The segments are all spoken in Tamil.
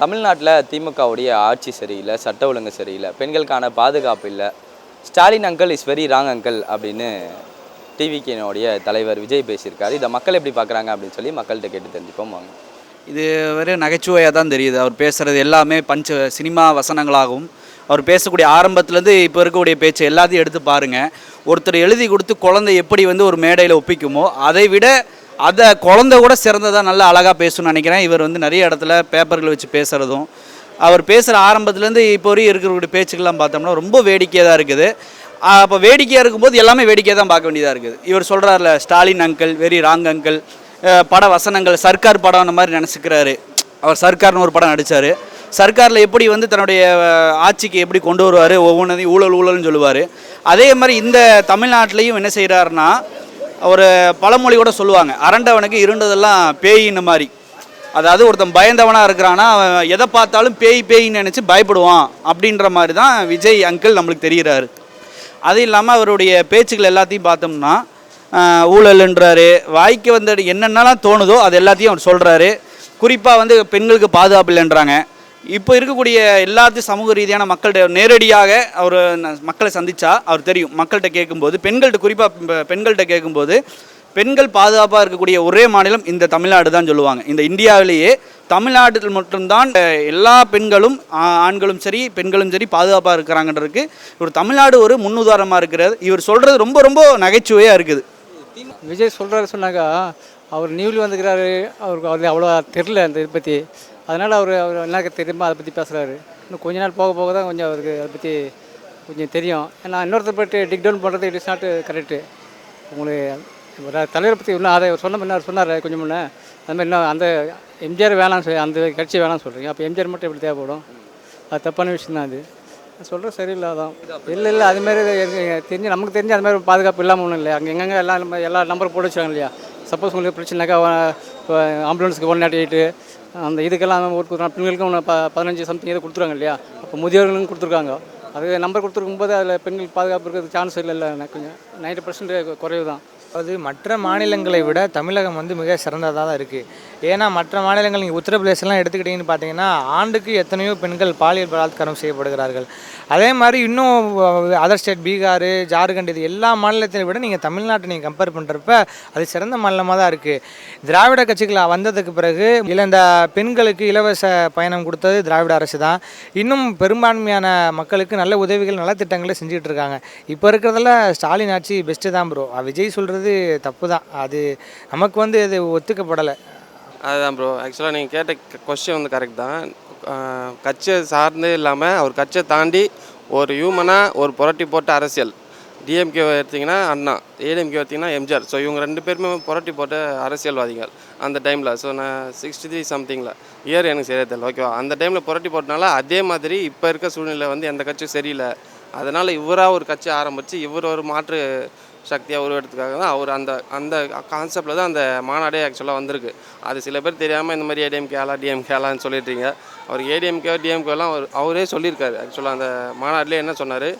தமிழ்நாட்டில் திமுகவுடைய ஆட்சி சரியில்லை சட்ட ஒழுங்கு சரியில்லை பெண்களுக்கான பாதுகாப்பு இல்லை. Stalin uncle is very wrong uncle அப்படின்னு டிவிகேனுடைய தலைவர் விஜய் பேசியிருக்காரு. இதை மக்கள் எப்படி பார்க்குறாங்க அப்படின்னு சொல்லி மக்கள்கிட்ட கேட்டு தெரிஞ்சுப்போம் வாங்க. இது வெறும் நகைச்சுவையாக தான் தெரியுது. அவர் பேசுகிறது எல்லாமே பஞ்ச சினிமா வசனங்களாகவும் அவர் பேசக்கூடிய ஆரம்பத்துலேருந்து இப்போ இருக்கக்கூடிய பேச்சு எல்லாத்தையும் எடுத்து பாருங்கள் ஒருத்தர் எழுதி கொடுத்து குழந்தை எப்படி வந்து ஒரு மேடையில் ஒப்பிக்குமோ அதை விட அதை குழந்த கூட சிறந்ததாக நல்லா அழகாக பேசணும்னு நினைக்கிறேன். இவர் வந்து நிறைய இடத்துல பேப்பர்கள் வச்சு பேசுகிறதும் அவர் பேசுகிற ஆரம்பத்துலேருந்து இப்போ வரையும் இருக்கக்கூடிய பேச்சுக்கெல்லாம் பார்த்தோம்னா ரொம்ப வேடிக்கையாக தான் இருக்குது. அப்போ வேடிக்கையாக இருக்கும்போது எல்லாமே வேடிக்கையாக தான் பார்க்க வேண்டியதாக இருக்குது. இவர் சொல்கிறார்ல Stalin uncle very wrong uncle பட வசனங்கள் சர்க்கார் படம் அந்த மாதிரி நினச்சிக்கிறாரு. அவர் சர்க்கார்னு ஒரு படம் நடித்தார் சர்க்காரில் எப்படி வந்து தன்னுடைய ஆட்சிக்கு எப்படி கொண்டு வருவார்? ஒவ்வொன்றையும் ஊழல் ஊழல்னு சொல்லுவார். அதே மாதிரி இந்த தமிழ்நாட்டிலையும் என்ன செய்கிறாருன்னா ஒரு பழமொழி கூட சொல்லுவாங்க. அரண்டவனுக்கு இருண்டதெல்லாம் பேயின்னு மாதிரி. அதாவது ஒருத்தன் பயந்தவனாக இருக்கிறான்னா அவன் எதை பார்த்தாலும் பேய் பேயின்னு நினச்சி பயப்படுவான் அப்படின்ற மாதிரி தான் விஜய் அங்கிள் நம்மளுக்கு தெரிகிறாரு அது இல்லாமல் அவருடைய பேச்சுக்கள் எல்லாத்தையும் பார்த்தோம்னா ஊழல்ன்றாரு வாய்க்கு வந்து என்னென்னலாம் தோணுதோ அது எல்லாத்தையும் அவர் சொல்கிறாரு குறிப்பாக வந்து பெண்களுக்கு பாதுகாப்பு இல்லைன்றாங்க. இப்போ இருக்கக்கூடிய எல்லாத்தையும் சமூக ரீதியான மக்கள்கிட்ட நேரடியாக அவர் மக்களை சந்திச்சா அவர் தெரியும். மக்கள்கிட்ட கேட்கும்போது பெண்கள்கிட்ட குறிப்பாக பெண்கள்கிட்ட கேட்கும்போது பெண்கள் பாதுகாப்பாக இருக்கக்கூடிய ஒரே மாநிலம் இந்த தமிழ்நாடு தான் சொல்லுவாங்க. இந்த இந்தியாவிலேயே தமிழ்நாட்டில் மட்டும்தான் எல்லா பெண்களும் ஆண்களும் சரி பெண்களும் சரி பாதுகாப்பாக இருக்கிறாங்கன்றதுக்கு ஒரு தமிழ்நாடு ஒரு முன்னுதாரணமாக இருக்கிறது இவர் சொல்கிறது ரொம்ப ரொம்ப நகைச்சுவையாக இருக்குது. விஜய் சொல்கிறாரு சொன்னாக்கா அவர் நியூலி வந்துக்கிறாரு அவருக்கு அவர் அவ்வளோ தெரில அந்த இதை பற்றி அதனால் அவர் அவர் என்ன தெரியுமா அதை பற்றி பேசுகிறாரு இன்னும் கொஞ்ச நாள் போக போக தான் கொஞ்சம் அவருக்கு அதை பற்றி கொஞ்சம் தெரியும். ஏன்னா இன்னொருத்தர் போய்ட்டு டிக் டவுன் பண்ணுறது இட் இஸ் நாட் கரெக்டு உங்களுக்கு ஒரு தலைவரை பற்றி இன்னும் அதை சொன்ன முன்ன சொன்னார் கொஞ்சம் முன்னே. அது மாதிரி இன்னும் அந்த எம்ஜிஆர் வேணாம்னு சொல்லி அந்த கட்சி வேணாம்னு சொல்கிறீங்க அப்போ எம்ஜிஆர் மட்டும் எப்படி தேவைப்படும்? அது தப்பான விஷயம் தான் அது. சொல்கிற சரியில்லை அதான். இல்லை இல்லை அதுமாரி தெரிஞ்சு நமக்கு தெரிஞ்சு அது மாதிரி பாதுகாப்பு இல்லாமல் ஒன்றும் இல்லை அங்கே எங்கெங்கே எல்லாம் எல்லா நம்பரும் போட்டு வச்சுருக்காங்க இல்லையா? சப்போஸ் உங்களுக்கு பிரச்சனைக்கா இப்போ ஆம்புலன்ஸுக்கு ஒன் நாட் எயிட்டு அந்த இதுக்கெல்லாம் ஒரு ஒரு பெண்களுக்கும் ஒன்று ப பதினஞ்சு சம்திங் இதை கொடுத்துருவாங்க இல்லையா? அப்போ முதியோர்களுக்கும் கொடுத்துருக்காங்க. அது நம்பர் கொடுத்துருக்கும் போது அதில் பெண்கள் பாதுகாப்பு இருக்கிறது சான்ஸ் இல்லை இல்லை கொஞ்சம். நைன்டி பர்சன்ட் குறைவு தான் அது மற்ற மாநிலங்களை விட தமிழகம் வந்து மிக சிறந்ததாக தான் இருக்குது ஏன்னா மற்ற மாநிலங்கள் நீங்கள் உத்தரப்பிரதேசலாம் எடுத்துக்கிட்டிங்கன்னு பார்த்தீங்கன்னா ஆண்டுக்கு எத்தனையோ பெண்கள் பாலியல் பலாத்காரம் செய்யப்படுகிறார்கள். அதே மாதிரி இன்னும் அதர் ஸ்டேட் பீகார் ஜார்க்கண்ட் இது எல்லா மாநிலத்தை விட நீங்கள் தமிழ்நாட்டை நீங்கள் கம்பேர் பண்ணுறப்ப அது சிறந்த மாநிலமாக தான் இருக்குது திராவிட கட்சிகள் வந்ததுக்கு பிறகு இல்லை இந்த பெண்களுக்கு இலவச பயணம் கொடுத்தது திராவிட அரசு தான். இன்னும் பெரும்பான்மையான மக்களுக்கு நல்ல உதவிகள் நலத்திட்டங்களை செஞ்சுக்கிட்டு இருக்காங்க. இப்போ இருக்கிறதுல ஸ்டாலின் ஆட்சி பெஸ்ட்டு தான் ப்ரோ விஜய் சொல்கிறது தப்பு தான் அது நமக்கு வந்து அது ஒத்துக்கப்படலை. அதுதான் ப்ரோ ஆக்சுவலாக நீங்கள் கேட்ட கொஸ்டின் வந்து கரெக்ட் தான். கட்சியை சார்ந்தே இல்லாமல் அவர் கட்சியை தாண்டி ஒரு ஹியூமனாக ஒரு புரட்டி போட்ட அரசியல். டிஎம்கே எடுத்திங்கன்னா அண்ணா ஏடிஎம்கே எடுத்திங்கன்னா எம்ஜிஆர் ஸோ இவங்க ரெண்டு பேருமே புரட்டி போட்ட அரசியல்வாதிகள் அந்த டைமில் ஸோ நான் சிக்ஸ்டி த்ரீ சம்திங்கில் இயர் எனக்கு சரியா தெரியல. ஓகேவா அந்த டைமில் புரட்டி போட்டனால அதே மாதிரி இப்போ இருக்க சூழ்நிலை வந்து எந்த கட்சியும் சரியில்லை. அதனால் இவராக ஒரு கட்சி ஆரம்பித்து இவர் ஒரு மாற்று சக்தியாக உருவெடுத்துக்காக தான் அவர் அந்த அந்த கான்செப்டில் தான் அந்த மாநாடே ஆக்சுவலாக வந்திருக்கு. அது சில பேர் தெரியாமல் இந்த மாதிரி ஏடிஎம்கேலா டிஎம்கேலான்னு சொல்லிட்டுருங்க அவர் ஏடிஎம்கே டிஎம்கேலாம் அவர் அவரே சொல்லியிருக்காரு. ஆக்சுவலாக அந்த மாநாட்டிலே என்ன சொன்னார்?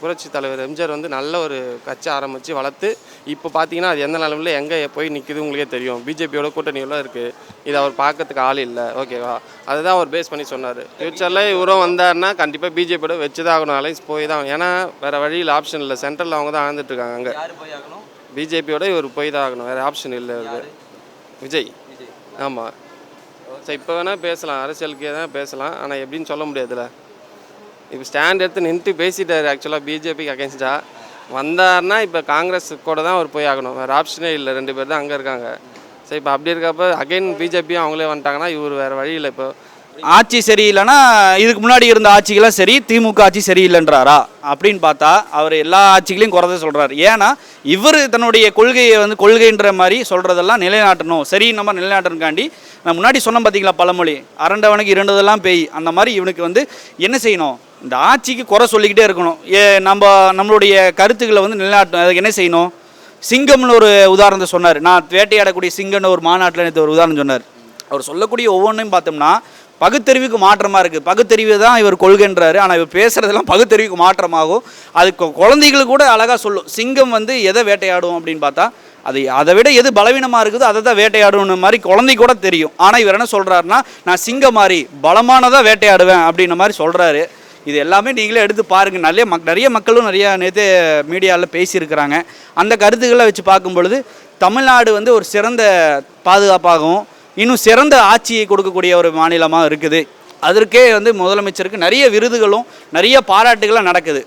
புரட்சி தலைவர் எம்ஜிஆர் வந்து நல்ல ஒரு கட்சி ஆரம்பித்து வளர்த்து இப்போ பார்த்தீங்கன்னா அது எந்த நிலமையில் எங்கே போய் நிற்குது உங்களுக்கே தெரியும். பிஜேபியோட கூட்டணியெல்லாம் இருக்குது இது அவர் பார்க்கறதுக்கு ஆள் இல்லை. ஓகேவா அதுதான் அவர் பேஸ் பண்ணி சொன்னார். ஃப்யூச்சரில் இவரும் வந்தாருன்னா கண்டிப்பாக பிஜேபியோட வச்சு தான் ஆகணும். அலைன்ஸ் போய் தான் ஏன்னா வேறு வழியில் ஆப்ஷன் இல்லை. சென்ட்ரலில் அவங்க தான் ஆழ்ந்துட்டு இருக்காங்க அங்கே. யார் போய் ஆகணும்? பிஜேபியோட இவர் போய் தான் ஆகணும். வேறு ஆப்ஷன் இல்லை இவருக்கு. விஜய். ஆமாம் ஸோ இப்போ வேணால் பேசலாம். அரசியலுக்கே தான் பேசலாம். ஆனால் எப்படின்னு சொல்ல முடியாதுல்ல. இப்போ ஸ்டாண்ட் எடுத்து நின்றுட்டு பேசிட்டாரு ஆக்சுவலாக பிஜேபிக்கு அகேன்ஸ்டா வந்தாருன்னா இப்போ காங்கிரஸ் கூட தான் அவர் போய் ஆகணும். வேறு ஆப்ஷனே இல்லை. ரெண்டு பேர் தான் அங்கே இருக்காங்க. சரி இப்போ அப்படி இருக்கப்போ அகைன் பிஜேபியும் அவங்களே வந்துட்டாங்கன்னா இவர் வேறு வழி இல்லை இப்போ. ஆட்சி சரியில்லைன்னா இதுக்கு முன்னாடி இருந்த ஆட்சிகளாம் சரி திமுக ஆட்சி சரியில்லைன்றாரா? அப்படின்னு பார்த்தா அவர் எல்லா ஆட்சிகளையும் குறைத சொல்கிறார் ஏன்னா இவர் தன்னுடைய கொள்கையை வந்து கொள்கைன்ற மாதிரி சொல்கிறதெல்லாம் நிலைநாட்டணும். சரி நம்ம நிலைநாட்டணுக்காண்டி நான் முன்னாடி சொன்னேன் பார்த்தீங்களா பழமொழி அரண்டவனுக்கு இரண்டதெல்லாம் பேய். அந்த மாதிரி இவனுக்கு வந்து என்ன செய்யணும்? இந்த ஆட்சிக்கு குறை சொல்லிக்கிட்டே இருக்கணும். ஏ நம்ம நம்மளுடைய கருத்துக்களை வந்து நிலைநாட்டணும். அதுக்கு என்ன செய்யணும்? சிங்கம்னு ஒரு உதாரணத்தை சொன்னார். நான் வேட்டையாடக்கூடிய சிங்கம்னு ஒரு மாநாட்டில் நேற்று ஒரு உதாரணம் சொன்னார். அவர் சொல்லக்கூடிய ஒவ்வொன்றையும் பார்த்தோம்னா பகுத்தறிவுக்கு மாற்றமாக இருக்குது பகுத்தறிவு தான் இவர் கொள்கின்றாரு. ஆனால் இவர் பேசுகிறதெல்லாம் பகுத்தறிவுக்கு மாற்றமாகும். அது கொ- குழந்தைகளுக்கு கூட அழகாக சொல்லும். சிங்கம் வந்து எதை வேட்டையாடும் அப்படின்னு பார்த்தா அது அதை விட எது பலவீனமாக இருக்குதோ அதை தான் வேட்டையாடுன்னு மாதிரி குழந்தை கூட தெரியும். ஆனால் இவர் என்ன சொல்கிறாருன்னா நான் சிங்கம் மாதிரி பலமானதாக வேட்டையாடுவேன் அப்படின்ற மாதிரி சொல்கிறாரு இது எல்லாமே நீங்களே எடுத்து பாருங்கள் நிறைய மக் நிறைய மக்களும் நிறைய நேற்று மீடியாவில் பேசியிருக்கிறாங்க. அந்த கருத்துக்களை வச்சு பார்க்கும் பொழுது தமிழ்நாடு வந்து ஒரு சிறந்த பாதுகாப்பாகவும் இன்னும் சிறந்த ஆட்சியை கொடுக்கக்கூடிய ஒரு மாநிலமாக இருக்குது. அதற்கே வந்து முதலமைச்சருக்கு நிறைய விருதுகளும் நிறைய பாராட்டுகளும் நடக்குது.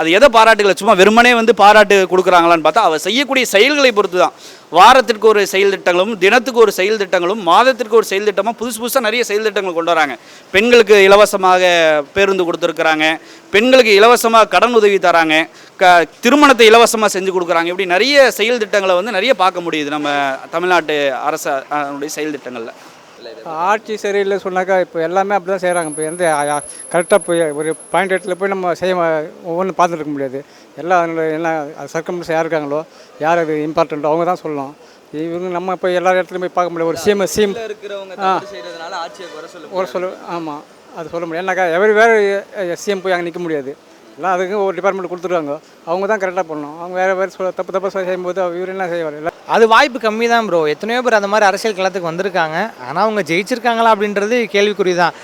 அது எதை பாராட்டுகளை? சும்மா வெறுமனே வந்து பாராட்டு கொடுக்குறாங்களான்னு பார்த்தா அவர் செய்யக்கூடிய செயல்களை பொறுத்து தான் வாரத்திற்கு ஒரு செயல் திட்டங்களும் தினத்துக்கு ஒரு செயல் திட்டங்களும் மாதத்திற்கு ஒரு செயல் திட்டமாக புதுசு புதுசாக நிறைய செயல் திட்டங்கள் கொண்டு வராங்க. பெண்களுக்கு இலவசமாக பேருந்து கொடுத்துருக்குறாங்க. பெண்களுக்கு இலவசமாக கடன் உதவி தராங்க. க திருமணத்தை இலவசமாக செஞ்சு கொடுக்குறாங்க. இப்படி நிறைய செயல் திட்டங்களை வந்து நிறைய பார்க்க முடியுது நம்ம தமிழ்நாட்டு அரசு அதனுடைய செயல் திட்டங்களில். ஆட்சி சரியில்லை சொன்னாக்கா இப்போ எல்லாமே அப்படி தான் செய்கிறாங்க இப்போ எந்த கரெக்டாக போய் ஒரு பாயிண்ட் இடத்துல போய் நம்ம செய்ய ஒவ்வொன்றும் பார்த்துட்டு இருக்க முடியாது. அதனோட எல்லாம் சர்க்கம்ஸ் யார் இருக்காங்களோ யார் அது இம்பார்ட்டண்ட்டோ அவங்க தான் சொல்லணும். இவங்க நம்ம போய் எல்லா இடத்துலையும் போய் பார்க்க முடியாது ஒரு சிஎம் சிஎம் ஒரு சொல்ல ஆமாம் அது சொல்ல முடியாது. ஏன்னாக்கா எவரி வேறு சிஎம் போய் அங்கே நிற்க முடியாது. எல்லாம் அதுக்கு ஒரு டிபார்ட்மெண்ட் கொடுத்துருவாங்க. அவங்க தான் கரெக்டாக பண்ணணும் அவங்க வேறு வேறு சொல்ல தப்பு தப்பாக செய்யும்போது இவர் என்ன செய்வார்? அது வாய்ப்பு கம்மி தான் ப்ரோ எத்தனையோ பேர் அந்த மாதிரி அரசியல் களத்துக்கு வந்திருக்காங்க. ஆனால் அவங்க ஜெயிச்சிருக்காங்களா அப்படின்றது கேள்விக்குறி தான்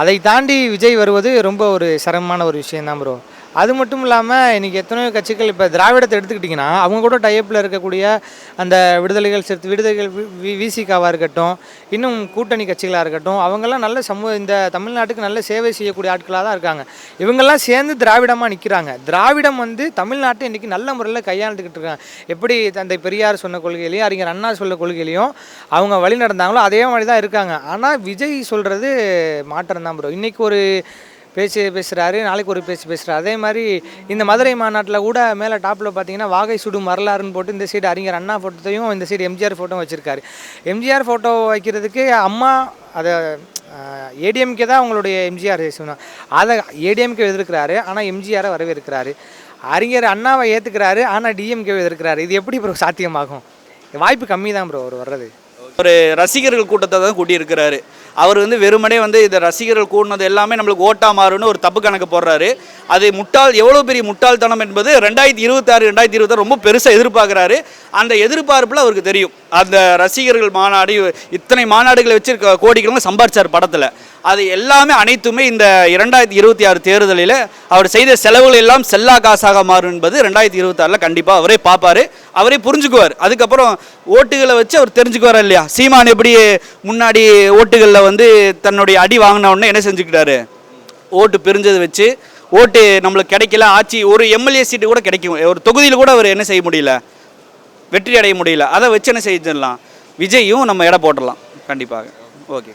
அதை தாண்டி விஜய் வருவது ரொம்ப ஒரு சிரமமான ஒரு விஷயம் தான் ப்ரோ அது மட்டும் இல்லாமல் இன்றைக்கி எத்தனையோ கட்சிகள் இப்போ திராவிடத்தை எடுத்துக்கிட்டிங்கன்னா அவங்க கூட டைப்பில் இருக்கக்கூடிய அந்த விடுதலைகள் சிறுத்தை விடுதலைகள் விசிகாவாக இருக்கட்டும் இன்னும் கூட்டணி கட்சிகளாக இருக்கட்டும் அவங்கெல்லாம் நல்ல சமூக இந்த தமிழ்நாட்டுக்கு நல்ல சேவை செய்யக்கூடிய ஆட்களாக தான் இருக்காங்க. இவங்கெல்லாம் சேர்ந்து திராவிடமாக நிற்கிறாங்க திராவிடம் வந்து தமிழ்நாட்டை இன்றைக்கி நல்ல முறையில் கையாண்டுக்கிட்டு இருக்காங்க. எப்படி தந்தை பெரியார் சொன்ன கொள்கையிலையும் அறிஞர் அண்ணா சொல்ல கொள்கையிலையும் அவங்க வழி நடந்தாங்களோ அதே மாதிரி தான் இருக்காங்க. ஆனால் விஜய் சொல்கிறது மாற்றம் தான் ப்ரோ இன்றைக்கி ஒரு பேச்சு பேசுகிறாரு நாளைக்கு ஒரு பேச்சு பேசுகிறாரு அதே மாதிரி இந்த மதுரை மாநாட்டில் கூட மேலே டாப்பில் பார்த்தீங்கன்னா வாகை சுடும் வரலாறுன்னு போட்டு இந்த சைடு அறிஞர் அண்ணா ஃபோட்டோத்தையும் இந்த சைடு எம்ஜிஆர் ஃபோட்டோ வச்சுருக்காரு. எம்ஜிஆர் ஃபோட்டோ வைக்கிறதுக்கு அம்மா அதை ஏடிஎம்கே தான் அவங்களுடைய எம்ஜிஆர் சொன்னாங்க அதை ஏடிஎம்கே எதிர்க்கிறாரு ஆனால் எம்ஜிஆரை வரவேற்கிறாரு. அறிஞர் அண்ணாவை ஏற்றுக்கிறாரு ஆனால் டிஎம்கே எதிர்க்கிறாரு இது எப்படி ப்ரோ சாத்தியமாகும்? வாய்ப்பு கம்மி தான் ப்ரோ அவர் வர்றது. ஒரு ரசிகர்கள் கூட்டத்தை தான் கூட்டியிருக்கிறாரு. அவர் வந்து வெறுமனே வந்து இந்த ரசிகர்கள் கூடினது எல்லாமே நம்மளுக்கு ஓட்டா மாறும்னு ஒரு தப்பு கணக்கு போடுறாரு. அது முட்டாள் எவ்வளோ பெரிய முட்டாள்தனம் என்பது ரெண்டாயிரத்தி இருபத்தாறு ரெண்டாயிரத்தி இருபத்தாறு ரொம்ப பெருசாக எதிர்பார்க்குறாரு. அந்த எதிர்பார்ப்பில் அவருக்கு தெரியும். அந்த ரசிகர்கள் மாநாடு இத்தனை மாநாடுகளை வச்சு க- கோடிக்கணக்கில் சம்பாரிச்சார் படத்தில். அது எல்லாமே அனைத்துமே இந்த இரண்டாயிரத்தி இருபத்தி ஆறு தேர்தலில் அவர் செய்த செலவுகள் எல்லாம் செல்லா காசாக மாறும் என்பது ரெண்டாயிரத்தி இருபத்தாறில் கண்டிப்பாக அவரே பார்ப்பார். அவரே புரிஞ்சுக்குவார். அதுக்கப்புறம் ஓட்டுகளை வச்சு அவர் தெரிஞ்சுக்குவார் இல்லையா? சீமான் எப்படி முன்னாடி ஓட்டுகளில் வந்து தன்னுடைய அடி வாங்கின உடனே என்ன செஞ்சுக்கிட்டாரு? ஓட்டு பிரிஞ்சதை வச்சு ஓட்டு நம்மளுக்கு கிடைக்கல ஆட்சி ஒரு எம்எல்ஏ சீட்டு கூட கிடைக்கும். ஒரு தொகுதியில் கூட அவர் என்ன செய்ய முடியல? வெற்றி அடைய முடியல. அதை வச்சு என்ன செஞ்சிடலாம் விஜயும் நம்ம எடை போட்டுடலாம். கண்டிப்பாக. ஓகே.